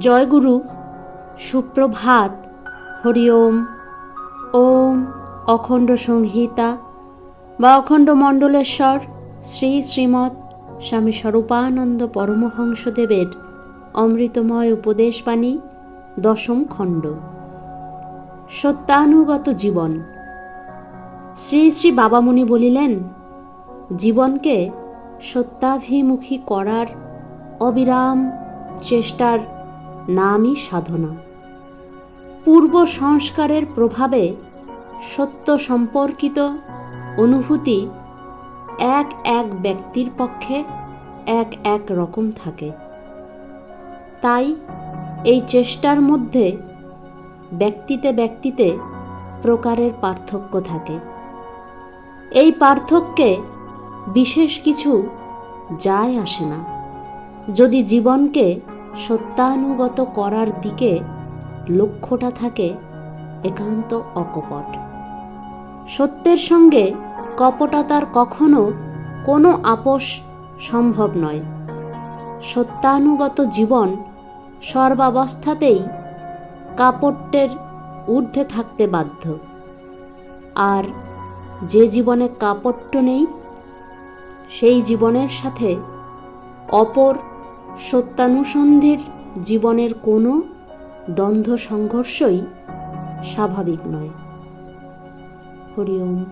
জয়গুরু, সুপ্রভাত, হরি ওম ওম অখণ্ড সংহিতা বা অখণ্ড মণ্ডলেশ্বর, শ্রী শ্রীমৎ স্বামী স্বরূপানন্দ পরমহংসদেবের অমৃতময় উপদেশবাণী, দশম খণ্ড। সত্যানুগত জীবন। শ্রী শ্রী বাবামণি বলিলেন, জীবনকে সত্যাভিমুখী করার অবিরাম চেষ্টার নামই সাধনা। পূর্ব সংস্কারের প্রভাবে সত্য সম্পর্কিত অনুভূতি এক এক ব্যক্তির পক্ষে এক এক রকম থাকে। তাই এই চেষ্টার মধ্যে ব্যক্তিতে ব্যক্তিতে প্রকারের পার্থক্য থাকে। এই পার্থক্যে বিশেষ কিছু যায় আসে না। যদি জীবনকে সত্যানুগত করার দিকে লক্ষ্যটা থাকে একান্ত অকপট। সত্যের সঙ্গে কপটতার কখনো কোনো আপোষ সম্ভব নয়। সত্যানুগত জীবন সর্বাবস্থাতেই কাপট্যের ঊর্ধ্বে থাকতে বাধ্য। আর যে জীবনে কাপট্য নেই, সেই জীবনের সাথে অপর সত্যানুসন্ধির জীবনের কোনো দ্বন্দ্ব সংঘর্ষই স্বাভাবিক নয়। হরি ওম।